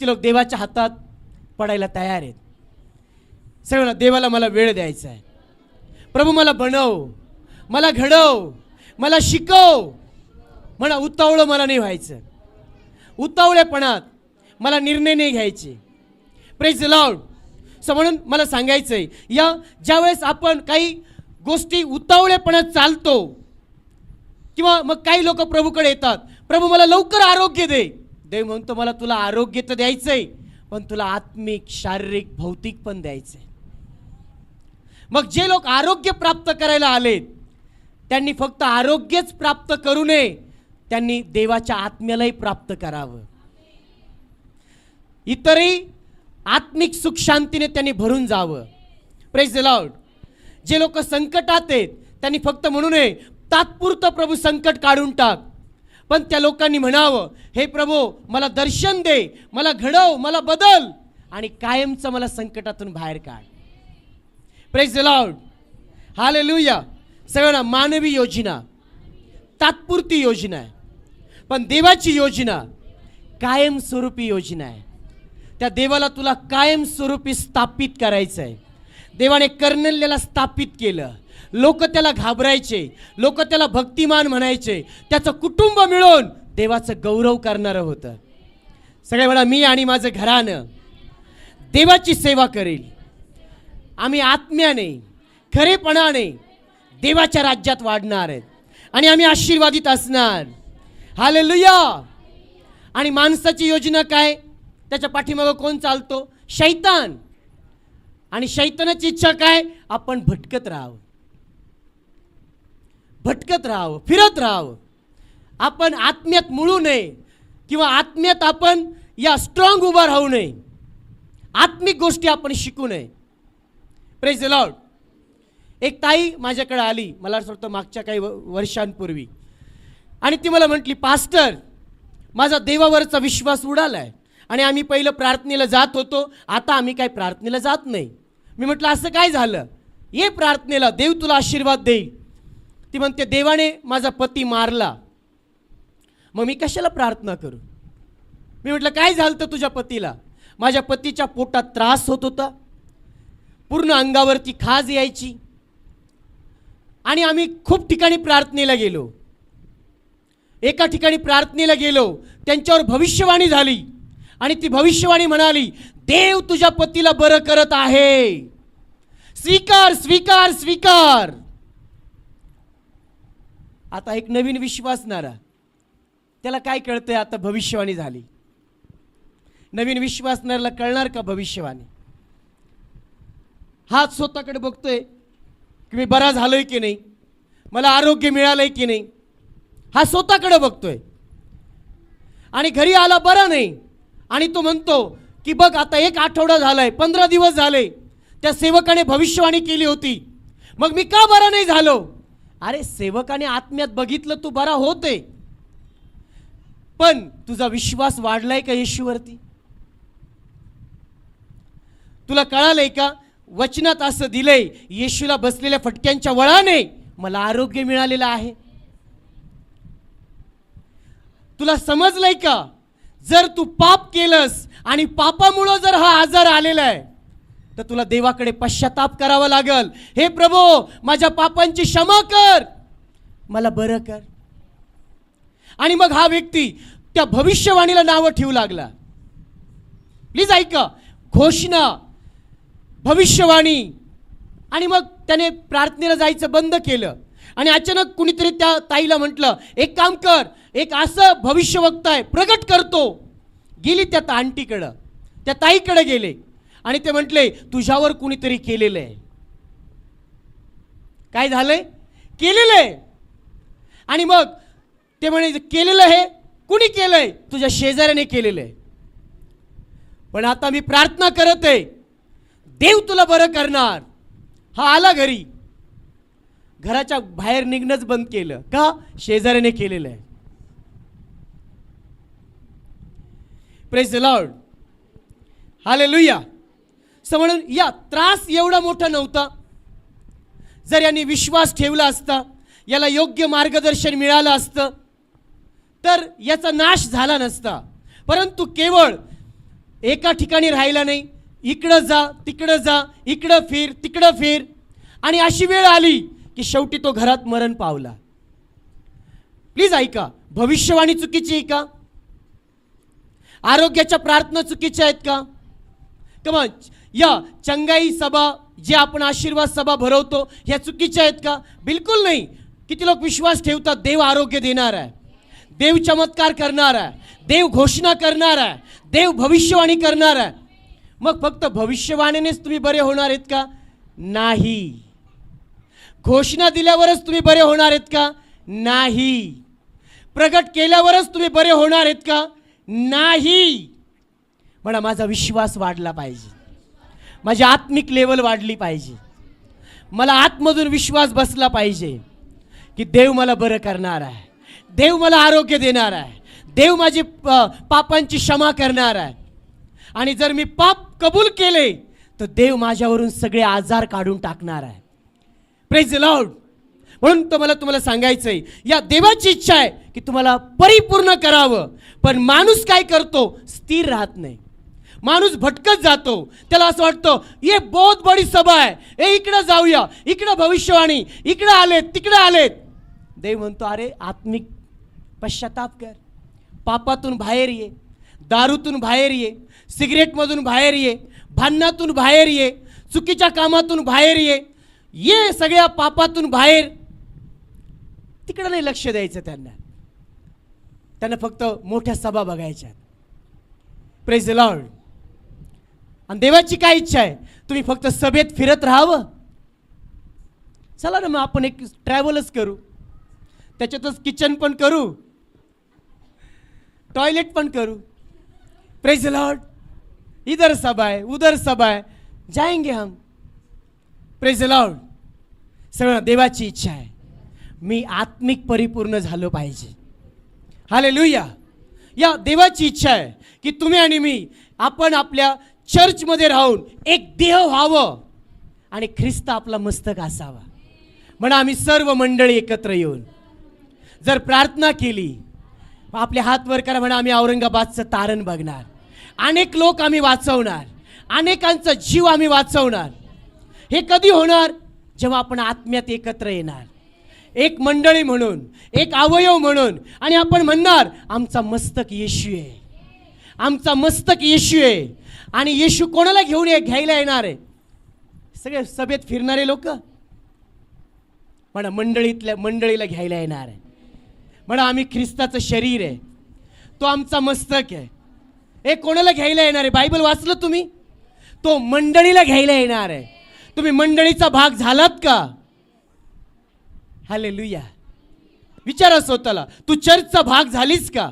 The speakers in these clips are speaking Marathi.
किती लोक देवाच्या हातात पडायला तयार आहेत. सगळं देवाला मला वेळ द्यायचा आहे. प्रभू मला बनव मला घडव मला शिकव. म्हणा उतावळं मला नाही व्हायचं. उतावळेपणात मला निर्णय नाही घ्यायचे. प्रेज लाऊड सो म्हणून मला सांगायचं आहे या ज्यावेळेस आपण काही गोष्टी उतावळेपणात चालतो किंवा मग काही लोक प्रभूकडे येतात प्रभू मला लवकर आरोग्य दे. देव म्हणतो मला तुला आरोग्य तर द्यायचंय पण तुला आत्मिक शारीरिक भौतिक पण द्यायचंय. मग जे लोक आरोग्य प्राप्त करायला आलेत त्यांनी फक्त आरोग्यच प्राप्त करू नये त्यांनी देवाच्या आत्म्यालाही प्राप्त करावं. इतरही आत्मिक सुख शांतीने त्यांनी भरून जावं. प्रेस लॉर्ड जे लोक संकटात आहेत त्यांनी फक्त म्हणू नये तात्पुरतं प्रभू संकट काढून टाक. पण त्या लोकांनी म्हणावं हे प्रभू मला दर्शन दे मला घडव मला बदल आणि कायमचं मला संकटातून बाहेर काढ. प्रेज लॉर्ड हाले लुया सगळ्यांना मानवी योजना तात्पुरती योजना आहे. पण देवाची योजना कायमस्वरूपी योजना आहे. त्या देवाला तुला कायमस्वरूपी स्थापित करायचं आहे देवाने कर्नल्याला स्थापित केलं. लोक त्याला घाबरायचे लोक त्याला भक्तिमान म्हणायचे त्याचं कुटुंब मिळून देवाचं गौरव करणारं होतं. सगळ्या वेळा मी आणि माझं घरानं देवाची सेवा करेल. आम्ही आत्म्याने खरेपणाने देवाच्या राज्यात वाढणार आहेत. आणि आम्ही आशीर्वादित असणार. हालेलुया! आणि माणसाची योजना काय? त्याच्या पाठीमागं कोण चालतो? शैतान! आणि शैतानाची इच्छा काय? आपण भटकत राहावं. भटकत राहावं फिरत राहावं. आपण आत्म्यात मुळू नये किंवा आत्म्यात आपण या स्ट्रॉंग उभा राहू नये. आत्मिक गोष्टी आपण शिकू नये. प्रेज लॉर्ड एक ताई माझ्याकडे आली मला असं वाटतं मागच्या काही व- वर्षांपूर्वी. आणि ती मला म्हटली पास्टर माझा देवावरचा विश्वास उडाला आहे आणि आम्ही पहिलं प्रार्थनेला जात होतो आता आम्ही काय प्रार्थनेला जात नाही. मी म्हटलं असं काय झालं? ये प्रार्थनेला देव तुला आशीर्वाद देईल. ती म्हणते देवाने माझा पती मारला. मग मी कशाला प्रार्थना करू? मी म्हटलं काय झालं तुझ्या पतीला? माझ्या पतीच्या पोटात त्रास होत होता. पूर्ण अंगावरती खाज यायची. आणि आम्ही खूप ठिकाणी प्रार्थनेला गेलो. एका ठिकाणी प्रार्थनेला गेलो. त्यांच्यावर भविष्यवाणी झाली. आणि ती भविष्यवाणी म्हणाली देव तुझ्या पतीला बरं करत आहे. स्वीकार स्वीकार स्वीकार. आता एक नवीन विश्वासणारा त्याला काय कळतंय आता भविष्यवाणी झाली? नवीन विश्वासणाऱ्याला कळणार का भविष्यवाणी? हाच स्वतःकडे बघतोय की मी बरा झालोय की नाही? मला आरोग्य मिळालंय की नाही? हा स्वतःकडे बघतोय. आणि घरी आला बरा नाही. आणि तो म्हणतो की बघ आता एक आठवडा झालाय पंधरा दिवस झाले त्या सेवकाने भविष्यवाणी केली होती. मग मी का बरा नाही झालो? अरे सेवकाने आत्म्यात बघितलं तू बरा होते. पण तुझा विश्वास वाढलाय का येशूवरती? तुला कळालंय का? वचनात असं दिलंय येशूला बसलेल्या फटक्यांच्या वळाने मला आरोग्य मिळालेलं आहे. तुला समजलंय का? जर तू पाप केलंस आणि पापामुळं जर हा आजार आलेला आहे तर तुला देवाकडे पश्चाताप करावा लागल. हे प्रभो माझ्या पापांची क्षमा कर. मला बरं कर. आणि मग हा व्यक्ती त्या भविष्यवाणीला नावं ठेवू लागला. प्लीज ऐका घोषणा भविष्यवाणी. आणि मग त्याने प्रार्थनेला जायचं बंद केलं. आणि अचानक कुणीतरी त्या ताईला म्हटलं एक काम कर एक असं भविष्य आहे प्रगट करतो. गेली त्या आंटीकडं. त्या ताईकडे गेले. आणि ते म्हटले तुझ्यावर कुणीतरी केलेलं आहे काय झालंय? केलेलं आहे आणि मग ते म्हणे केलेलं आहे कुणी केलंय? तुझ्या शेजाऱ्याने केलेलं आहे पण आता मी प्रार्थना करत आहे देव तुला बरं करणार. हा आला घरी. घराच्या बाहेर निघणंच बंद केलं. का? शेजाऱ्याने केलेलं आहे praise the lord hallelujah so म्हणून या त्रास एवढा मोठा नव्हता. जर यांनी विश्वास ठेवला असता याला योग्य मार्गदर्शन मिळालं असतं तर याचा नाश झाला नसता. परंतु केवळ एका ठिकाणी राहिला नाही इकडं जा तिकडं जा इकडं फिर तिकडं फिर. आणि अशी वेळ आली की शेवटी तो घरात मरण पावला. प्लीज ऐका भविष्यवाणी चुकीची आहे का? आरोग्याच्या प्रार्थना चुकीच्या आहेत का? कमा या चंगाई सभा जे आपण आशीर्वाद सभा भरवतो ह्या चुकीच्या आहेत का? बिलकुल नाही. किती लोक विश्वास ठेवतात देव आरोग्य देणार आहे. देव चमत्कार करणार आहे. देव घोषणा करणार आहे. देव भविष्यवाणी करणार आहे. मग फक्त भविष्यवाणीनेच तुम्ही बरे होणार आहेत का? नाही. घोषणा दिल्यावरच तुम्ही बरे होणार आहेत का? नाही. प्रगट केल्यावरच तुम्ही बरे होणार आहेत का? नाही. म्हणा माझा विश्वास वाढला पाहिजे. माझी आत्मिक लेवल वाढली पाहिजे. मला आतमधून विश्वास बसला पाहिजे की देव मला बरं करणार आहे. देव मला आरोग्य देणार आहे. देव माझी प- पापांची क्षमा करणार आहे. आणि जर मी पाप कबूल केले तर देव माझ्यावरून सगळे आजार काढून टाकणार आहे. प्रेज लॉर्ड म्हणून तर मला तुम्हाला सांगायचं आहे या देवाची इच्छा आहे की तुम्हाला परिपूर्ण करावं पण माणूस काय करतो? स्थिर राहत नाही. माणूस भटकत जातो. त्याला असं वाटतं ये बहुत बडी सभा आहे ए इकडं जाऊया. इकडं भविष्यवाणी. इकडं आलेत तिकडं आलेत. देव म्हणतो अरे आत्मिक पश्चाताप कर. पापातून बाहेर ये. दारूतून बाहेर ये. सिगरेटमधून बाहेर ये. भांडणातून बाहेर ये. चुकीच्या कामातून बाहेर ये. ये सगळ्या पापातून बाहेर. तिकडं नाही लक्ष द्यायचं त्यांना. त्यांना फक्त मोठ्या सभा बघायच्या प्रेज लॉर्ड आणि देवाची काय इच्छा आहे? तुम्ही फक्त सभेत फिरत राहावं. चला ना मग आपण एक ट्रॅव्हलच करू. त्याच्यातच किचन पण करू. टॉयलेट पण करू. प्रेज लॉर्ड इधर सभा आहे उधर सभा आहे जाएंगे हम. प्रेज लॉर्ड सगळं देवाची इच्छा आहे. मी आत्मिक परिपूर्ण झालो पाहिजे. हाले लुया या देवाची इच्छा आहे की तुम्ही आणि मी आपण आपल्या चर्चमध्ये राहून एक देह व्हावं आणि ख्रिस्त आपला मस्तक असावा. म्हणा आम्ही सर्व मंडळी एकत्र येऊन जर प्रार्थना केली आपले हात वर करा म्हणा आम्ही औरंगाबादचं तारण बघणार. अनेक लोक आम्ही वाचवणार. अनेकांचा जीव आम्ही वाचवणार. हे कधी होणार? जेव्हा आपण आत्म्यात एकत्र येणार. एक मंडळी म्हणून एक अवयव म्हणून आणि आपण म्हणणार आमचा मस्तक येशू आहे आमचा मस्तक येशू आहे आणि येशू कोणाला घेऊन ये घ्यायला येणार आहे? सगळे सभेत फिरणारे लोक? म्हणा मंडळीतल्या मंडळीला घ्यायला येणार आहे. म्हणा आम्ही ख्रिस्ताचं शरीर आहे. तो आमचा मस्तक आहे. हे कोणाला घ्यायला येणार आहे? बायबल वाचलं तुम्ही? तो मंडळीला घ्यायला येणार आहे. तुम्ही मंडळीचा भाग झालात का? हॅले लुया विचारा स्वतःला. तू चर्चचा भाग झालीस का?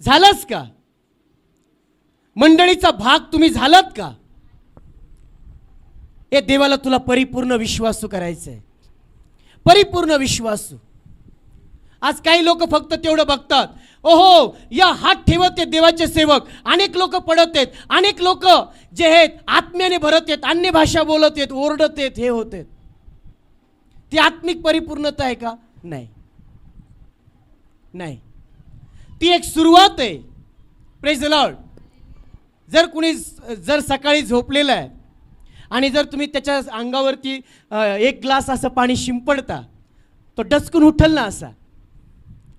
झालास का? मंडळीचा भाग तुम्ही झालात का? हे देवाला तुला परिपूर्ण विश्वासू करायचं आहे परिपूर्ण विश्वासू. आज काही लोक फक्त तेवढं बघतात. ओहो या हात ठेवत आहेत देवाचे सेवक. अनेक लोक पडत आहेत. अनेक लोक जे आहेत आत्म्याने भरत आहेत अन्य भाषा बोलत आहेत ओरडत आहेत हे होत आहेत. ती आत्मिक परिपूर्णता आहे का? नाही. नाही. ती एक सुरुवात आहे. प्रेज लॉर्ड जर कुणी जर सकाळी झोपलेलं आहे आणि जर तुम्ही त्याच्या अंगावरती एक ग्लास असं पाणी शिंपडता तो डचकून उठल ना असा.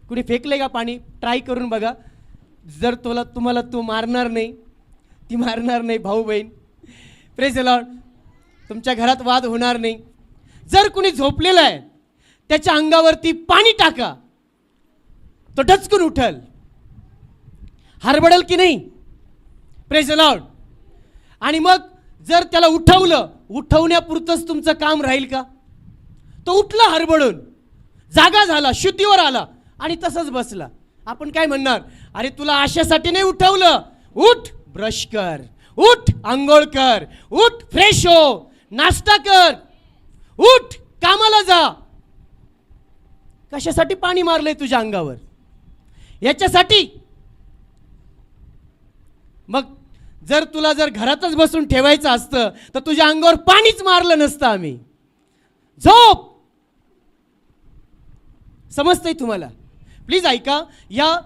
कुणी फेकले का पाणी? ट्राय करून बघा. जर तुला तुम्हाला तो मारणार नाही ती मारणार नाही भाऊ बहीण. प्रेज लॉर्ड तुमच्या घरात वाद होणार नाही. जर कुणी झोपलेलं आहे त्याच्या अंगावरती पाणी टाका. तो डचकून उठल. हरबडल की नाही? प्रेज लॉर्ड आणि मग जर त्याला उठवलं उठवण्यापुरतंच तुमचं काम राहील का? तो उठला हरबडून जागा झाला शुतीवर आला आणि तसंच बसला. आपण काय म्हणणार? अरे तुला आशासाठी नाही उठवलं. उठ ब्रश कर. उठ आंघोळ कर. उठ फ्रेश हो. नाश्ता कर. उठ कामाला जा. कशासाठी पाणी मारलंय तुझ्या अंगावर? याच्यासाठी. मग जर तुला जर घरातच बसून ठेवायचं असतं तर तुझ्या अंगावर पाणीच मारलं नसतं आम्ही. झोप! समजतंय तुम्हाला? प्लीज ऐका या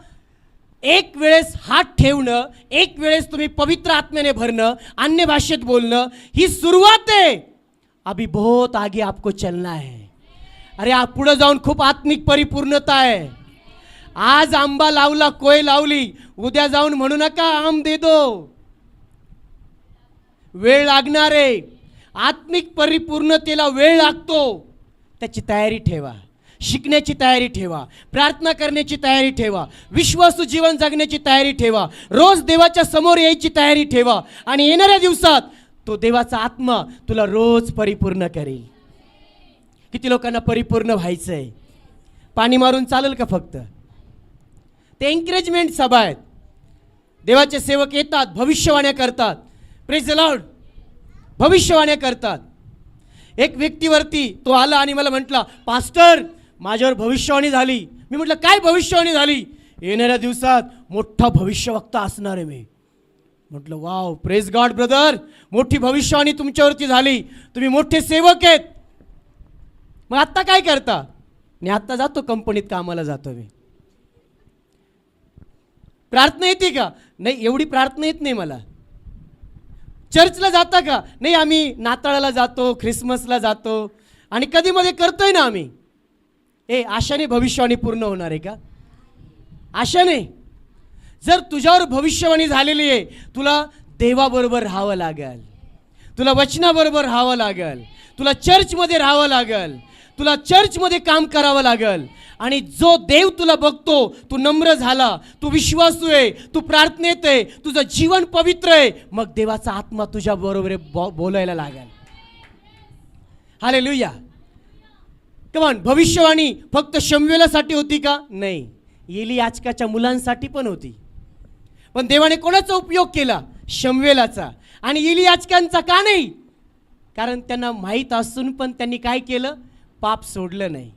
एक वेळेस हात ठेवणं एक वेळेस तुम्ही पवित्र आत्म्याने भरणं अन्य भाषेत बोलणं ही सुरुवात आहे. अभी बहुत आगे आपको चलना है. अरे आप पुढे जाऊन खूप आत्मिक परिपूर्णता आहे. आज आंबा लावला कोय लावली उद्या जाऊन म्हणू नका आम दे दो. वेळ लागणार. आहे आत्मिक परिपूर्णतेला वेळ लागतो. त्याची तयारी ठेवा. शिकण्याची तयारी ठेवा. प्रार्थना करण्याची तयारी ठेवा. विश्वासू जीवन जगण्याची तयारी ठेवा. रोज देवाच्या समोर यायची तयारी ठेवा. आणि येणाऱ्या दिवसात तो देवाचा आत्मा तुला रोज परिपूर्ण करेल. किती लोकांना परिपूर्ण व्हायचं आहे पाणी मारून चालेल का फक्त? ते एन्करेजमेंट सभा आहेत. देवाचे सेवक येतात भविष्यवाण्या करतात. प्रेज लॉर्ड भविष्यवाण्या करतात. एक व्यक्तीवरती तो आला आणि मला म्हटला पास्टर माझ्यावर भविष्यवाणी झाली. मी म्हटलं काय भविष्यवाणी झाली? येणाऱ्या दिवसात मोठा भविष्यवक्ता असणार आहे मी. म्हटलं वाव प्रेज गॉड ब्रदर मोठी भविष्यवाणी तुमच्यावरती झाली. तुम्ही मोठे सेवक आहेत. मग आत्ता काय करता? मी आत्ता जातो कंपनीत कामाला जातो मी. प्रार्थना येते का? नाही एवढी प्रार्थना येत नाही मला. चर्चला जाता का? नाही आम्ही नाताळाला जातो ख्रिसमसला जातो. आणि कधी मध्ये करतोय ना आम्ही? ए आशाने भविष्यवाणी पूर्ण होणार आहे का? आशाने. जर तुझ्यावर भविष्यवाणी झालेली आहे तुला देवाबरोबर राहावं लागेल. तुला वचनाबरोबर राहावं लागेल. तुला चर्चमध्ये राहावं लागेल. तुला चर्चमध्ये काम करावं लागेल. आणि जो देव तुला बघतो तू नम्र झाला तू विश्वासू आहे तू प्रार्थनेत आहे तुझं जीवन पवित्र आहे मग देवाचा आत्मा तुझ्या बरोबर बोलायला लागेल. हाले लुया कमान भविष्यवाणी फक्त शमवेलासाठी होती का? नाही. येली आजकाच्या मुलांसाठी पण होती. पण देवाने कोणाचा उपयोग केला? शमवेलाचा. आणि येली आजकांचा का नाही? कारण त्यांना माहीत असून पण त्यांनी काय केलं? पाप सोडलं नाही.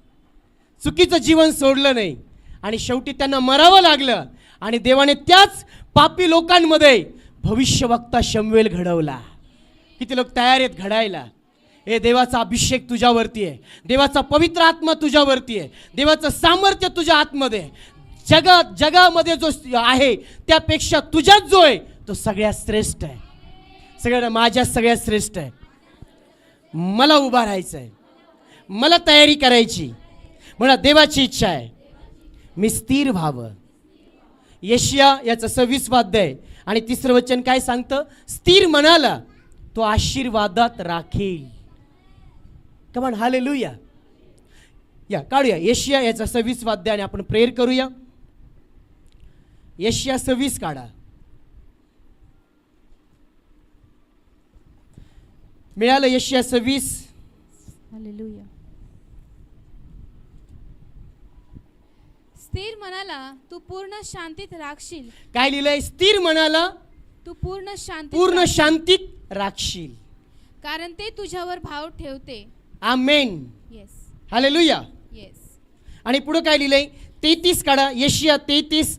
चुकीचं जीवन सोडलं नाही. आणि शेवटी त्यांना मरावं लागलं. आणि देवाने त्याच पापी लोकांमध्ये भविष्यवक्ता शमवेल घडवला. किती लोक तयार आहेत घडायला. हे देवाचा अभिषेक तुझ्यावरती आहे. देवाचा पवित्र आत्मा तुझ्यावरती आहे. देवाचं सामर्थ्य तुझ्या आतमध्ये जग जगामध्ये जो आहे त्यापेक्षा तुझ्यात जो आहे तो सगळ्यात श्रेष्ठ आहे. सगळ्या माझ्या सगळ्यात श्रेष्ठ आहे. मला उभा राहायचं आहे मला तयारी करायची. म्हणा देवाची इच्छा आहे. मी स्थिर व्हावं. यशिया याचं सव्वीस वाद्य आहे. आणि तिसरं वचन काय सांगतं? स्थिर म्हणाला तो आशीर्वादात राखील. कमान हाले लुया या काढूया. यशिया याचा सव्वीस वाद्य आणि आपण प्रेयर करूया. यशिया सव्वीस काढा. मिळालं यशिया सव्वीस हालेलुया स्थिर मनाला तू पूर्ण शांतीत राखशील. काय लिहिलंय? स्थिर मनाला तू पूर्ण शांती पूर्ण शांतीत राखशील. कारण ते तुझ्यावर भाव ठेवते. आमेन. येस हालेलुया येस आणि पुढं काय लिहिलंय? तेहतीस काढा. यशिया तेहतीस